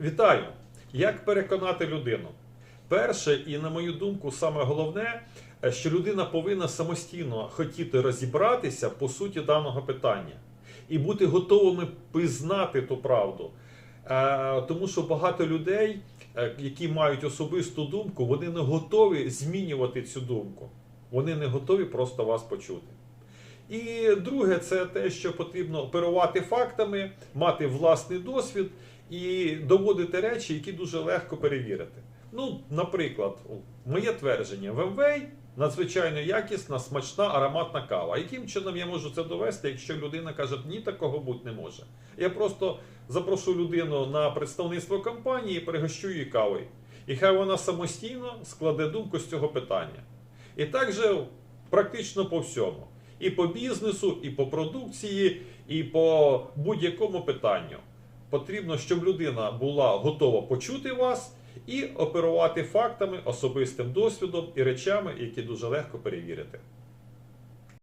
Вітаю! Як переконати людину? Перше, і на мою думку, саме головне, е, що людина повинна самостійно хотіти розібратися по суті даного питання і бути готовими пізнати ту правду. Е, Тому що багато людей, е, які мають особисту думку, вони не готові змінювати цю думку. Вони не готові просто вас почути. І друге, це те, що потрібно оперувати фактами, мати власний досвід і доводити речі, які дуже легко перевірити. Ну, наприклад, моє твердження: ВМВ надзвичайно якісна, смачна, ароматна кава. Яким чином я можу це довести, якщо людина каже, ні, такого бути не може. Я просто запрошу людину на представництво компанії, пригощу її кавою. І хай вона самостійно складе думку з цього питання. І так же практично по всьому. І по бізнесу, і по продукції, і по будь-якому питанню. Потрібно, щоб людина була готова почути вас і оперувати фактами, особистим досвідом і речами, які дуже легко перевірити.